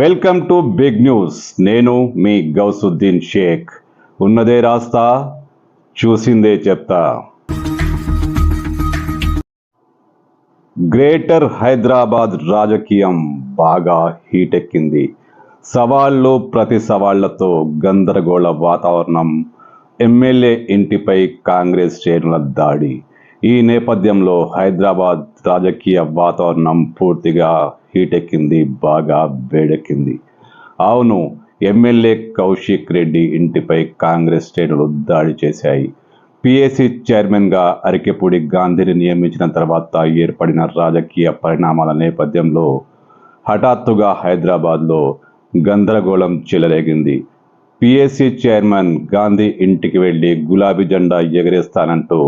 Welcome to big news. నేను మీ గౌసుద్దీన్ షేక్. ఉన్నదే రాస్తా చూసిందే చెప్తా. గ్రేటర్ హైదరాబాద్ రాజకీయం బాగా హీటెక్కింది. సవాళ్ళు ప్రతి సవాళ్ళతో గందరగోళ వాతావరణం. ఎమ్మెల్యే ఇంటిపై కాంగ్రెస్ శ్రేణుల దాడి. ఈ నేపథ్యంలో హైదరాబాద్ రాజకీయ వాతావరణం పూర్తిగా హీటెక్కింది బాగా వేడెక్కింది. అవును ఎమ్మెల్యే కౌశిక్ రెడ్డి ఇంటిపై కాంగ్రెస్ శ్రేణులు దాడి చేశాయి. పిఎస్సి చైర్మన్గా అరికెపూడి గాంధీని నియమించిన తర్వాత ఏర్పడిన రాజకీయ పరిణామాల నేపథ్యంలో హఠాత్తుగా హైదరాబాద్లో గందరగోళం చెలరేగింది. పిఎస్సి చైర్మన్ గాంధీ ఇంటికి వెళ్ళి గులాబీ జెండా ఎగరేస్తానంటూ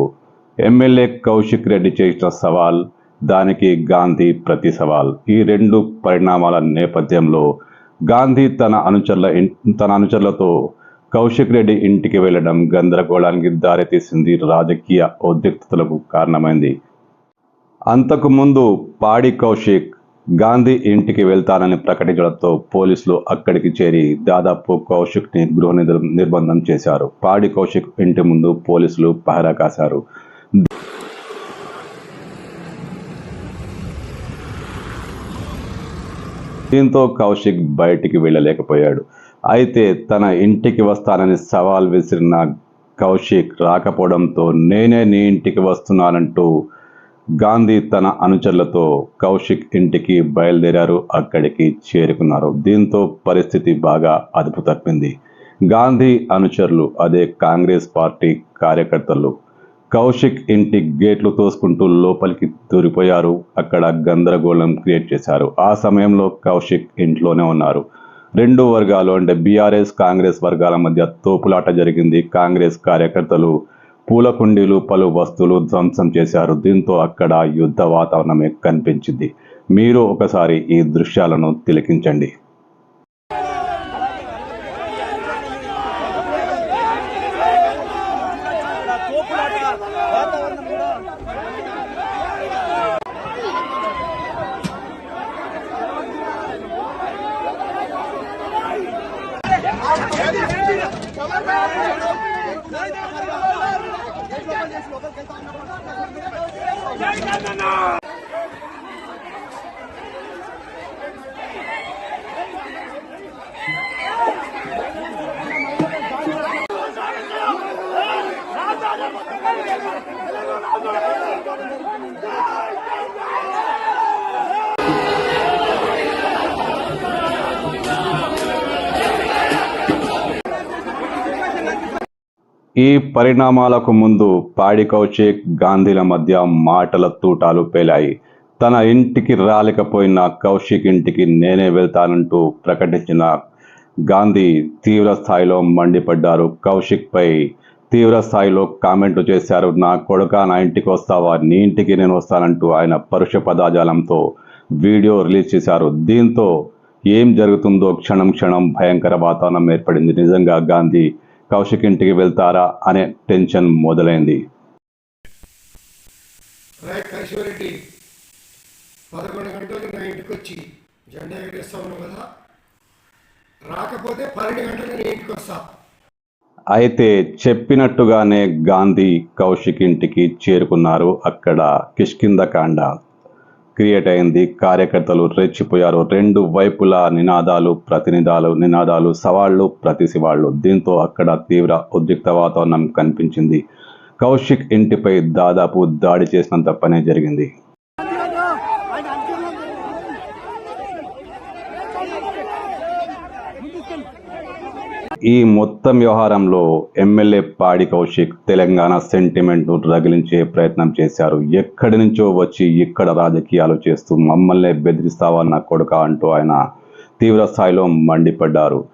ఎమ్మెల్యే కౌశిక్ రెడ్డి చేసిన సవాల్ దానికి గాంధీ ప్రతి సవాల్. ఈ రెండు పరిణామాల నేపథ్యంలో గాంధీ తన అనుచరుల తన అనుచరులతో కౌశిక్ రెడ్డి ఇంటికి వెళ్ళడం గందరగోళానికి దారితీసింది రాజకీయ ఉద్రిక్తతలకు కారణమైంది. అంతకు ముందు పాడి కౌశిక్ గాంధీ ఇంటికి వెళ్తానని ప్రకటించడంతో పోలీసులు అక్కడికి చేరి దాదాపు కౌశిక్ని గృహ నిర్బంధం చేశారు. పాడి కౌశిక్ ఇంటి ముందు పోలీసులు పహరా కాశారు. దీంతో కౌశిక్ బయటికి వెళ్ళలేకపోయాడు. అయితే తన ఇంటికి వస్తానని సవాల్ విసిరిన కౌశిక్ రాకపోవడంతో నేనే నీ ఇంటికి వస్తున్నానంటూ గాంధీ తన అనుచరులతో కౌశిక్ ఇంటికి బయలుదేరారు. అక్కడికి చేరుకున్నారు. దీంతో పరిస్థితి బాగా అదుపు తప్పింది. గాంధీ అనుచరులు అదే కాంగ్రెస్ పార్టీ కార్యకర్తలు కౌశిక్ ఇంటి గేట్లు తోసుకుంటూ లోపలికి దూరిపోయారు. అక్కడ గందరగోళం క్రియేట్ చేశారు. ఆ సమయంలో కౌశిక్ ఇంట్లోనే ఉన్నారు. రెండు వర్గాలు అంటే బీఆర్ఎస్ కాంగ్రెస్ వర్గాల మధ్య తోపులాట జరిగింది. కాంగ్రెస్ కార్యకర్తలు పూల కుండీలు పలు వస్తువులు ధ్వంసం చేశారు. దీంతో అక్కడ యుద్ధ వాతావరణమే కనిపించింది. మీరు ఒకసారి ఈ దృశ్యాలను తిలకించండి. জয় জগন্নাথ ఈ పరిణామాలకు ముందు పాడి కౌశిక్ గాంధీల మధ్య మాటల తూటాలు పేలాయి. తన ఇంటికి రాలేకపోయిన కౌశిక్ ఇంటికి నేనే వెళ్తానంటూ ప్రకటించిన గాంధీ తీవ్ర స్థాయిలో మండిపడ్డారు. కౌశిక్పై తీవ్ర స్థాయిలో కామెంట్లు చేశారు. నా కొడుక నా ఇంటికి వస్తావా? నీ ఇంటికి నేను వస్తానంటూ ఆయన పరుష పదాజాలంతో వీడియో రిలీజ్ చేశారు. దీంతో ఏం జరుగుతుందో క్షణం క్షణం భయంకర వాతావరణం ఏర్పడింది. నిజంగా గాంధీ కౌశిక్ ఇంటికి వెళ్తారా అనే టెన్షన్ మొదలైంది. కైశ్వరెడ్డి పదకొండు గంటలకు నా ఇంటికి వచ్చి జెండా ఎగరేస్తా ఉన్నావు కదా? రాకపోతే పన్నెండు గంటలకు నీ ఇంటికి వస్తా. అయితే చెప్పినట్టుగానే గాంధీ కౌశిక్ ఇంటికి చేరుకున్నారు అక్కడ కిష్కిందకాండ క్రియేట్ అయింది. కార్యకర్తలు రెచ్చిపోయారు. రెండు వైపులా నినాదాలు ప్రతినిధాలు నినాదాలు సవాళ్ళు ప్రతిసివాళ్ళు దీంతో అక్కడ తీవ్ర ఉద్రిక్త వాతావరణం కనిపించింది. కౌశిక్ ఇంటిపై దాదాపు దాడి చేసినంత పనే జరిగింది. ఈ మొత్తం వ్యవహారంలో ఎమ్మెల్యే పాడి కౌశిక్ తెలంగాణ సెంటిమెంట్ను రగిలించే ప్రయత్నం చేశారు. ఎక్కడి నుంచో వచ్చి ఇక్కడ రాజకీయాలు చేస్తూ మమ్మల్ని బెదిరిస్తావా నా కొడుక అంటూ ఆయన తీవ్ర స్థాయిలో మండిపడ్డారు.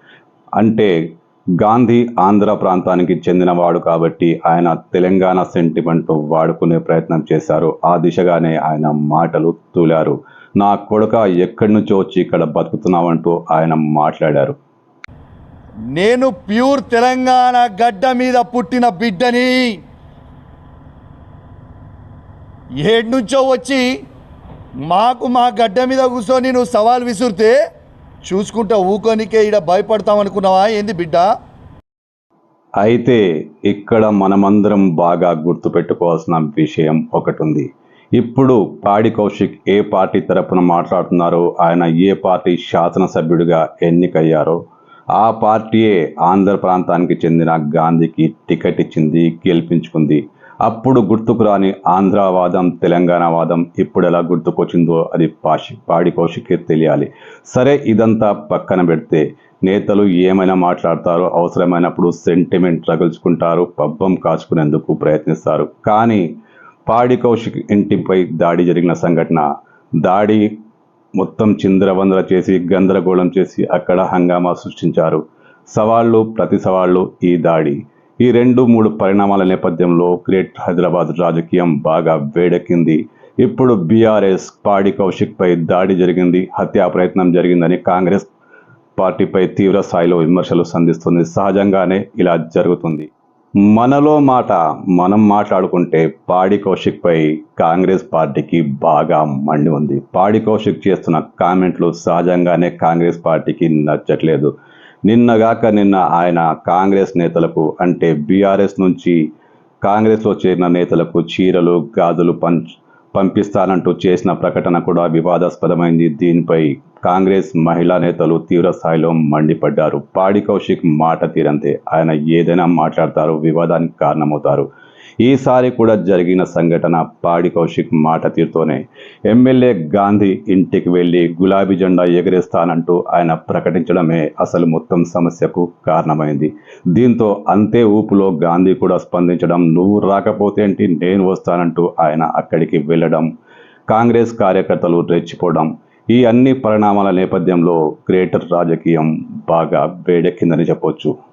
అంటే గాంధీ ఆంధ్ర ప్రాంతానికి చెందినవాడు కాబట్టి ఆయన తెలంగాణ సెంటిమెంట్ వాడుకునే ప్రయత్నం చేశారు. ఆ దిశగానే ఆయన మాటలు తూలారు. నా కొడుక ఎక్కడి నుంచో వచ్చి ఇక్కడ బతుకుతున్నావంటూ ఆయన మాట్లాడారు. నేను ప్యూర్ తెలంగాణ గడ్డ మీద పుట్టిన బిడ్డని ఏడు నుంచో వచ్చి మాకు మా గడ్డ మీద కూర్చొని నువ్వు సవాల్ విసురితే చూసుకుంటా ఊకోనికే ఈడ భయపడతామనుకున్నావా ఏంది బిడ్డ? అయితే ఇక్కడ మనమందరం బాగా గుర్తుపెట్టుకోవాల్సిన విషయం ఒకటి ఉంది ఇప్పుడు పాడి కౌశిక్ ఏ పార్టీ తరపున మాట్లాడుతున్నారో ఆయన ఏ పార్టీ శాసనసభ్యుడిగా ఎన్నికయ్యారో ఆ పార్టీయే ఆంధ్ర ప్రాంతానికి చెందిన గాంధీకి టికెట్ ఇచ్చింది గెలిపించుకుంది. అప్పుడు గుర్తుకు రాని ఆంధ్రావాదం తెలంగాణ వాదం ఇప్పుడు ఎలా గుర్తుకొచ్చిందో అది పాషి పాడి తెలియాలి. సరే ఇదంతా పక్కన పెడితే నేతలు ఏమైనా మాట్లాడతారు అవసరమైనప్పుడు సెంటిమెంట్ రగుల్చుకుంటారు పబ్బం కాచుకునేందుకు ప్రయత్నిస్తారు. కానీ పాడి కౌశిక్ ఇంటిపై దాడి జరిగిన సంఘటన దాడి మొత్తం చిందరవందర చేసి గందరగోళం చేసి అక్కడ హంగామా సృష్టించారు. సవాళ్ళు ప్రతి సవాళ్ళు ఈ దాడి. ఈ రెండు మూడు పరిణామాల నేపథ్యంలో గ్రేట్ హైదరాబాద్ రాజకీయం బాగా వేడెక్కింది. ఇప్పుడు బీఆర్ఎస్ పాడి కౌశిక్పై దాడి జరిగింది హత్యా ప్రయత్నం జరిగిందని కాంగ్రెస్ పార్టీపై తీవ్ర స్థాయిలో విమర్శలు సంధిస్తుంది. సహజంగానే ఇలా జరుగుతుంది. మనలో మాట మనం మాట్లాడుకుంటే పాడి కౌశిక్ పై కాంగ్రెస్ పార్టీకి బాగా మండి ఉంది. పాడి కౌశిక్ చేస్తున్న కామెంట్లు సహజంగానే కాంగ్రెస్ పార్టీకి నచ్చట్లేదు. నిన్నగాక నిన్న ఆయన కాంగ్రెస్ నేతలకు అంటే బీఆర్ఎస్ నుంచి కాంగ్రెస్లో చేరిన నేతలకు చీరలు గాజులు పంచ్ పంపిస్తానంటూ చేసిన ప్రకటన కూడా వివాదాస్పదమైంది. దీనిపై కాంగ్రెస్ మహిళా నేతలు తీవ్ర స్థాయిలో మండిపడ్డారు. పాడి కౌశిక్ మాట తీరంతే. ఆయన ఏదైనా మాట్లాడతారు వివాదానికి కారణమవుతారు. ఈసారి కూడా జరిగిన సంఘటన పాడి కౌశిక్ మాట తీరుతోనే ఎమ్మెల్యే గాంధీ ఇంటికి వెళ్ళి గులాబీ జెండా ఎగరేస్తానంటూ ఆయన ప్రకటించడమే అసలు మొత్తం సమస్యకు కారణమైంది. దీంతో అంతే ఊపులో గాంధీ కూడా స్పందించడం నువ్వు రాకపోతే ఏంటి? నేను వస్తానంటూ ఆయన అక్కడికి వెళ్ళడం కాంగ్రెస్ కార్యకర్తలు రెచ్చిపోవడం ఈ అన్ని పరిణామాల నేపథ్యంలో గ్రేటర్ రాజకీయం బాగా వేడెక్కిందని చెప్పొచ్చు.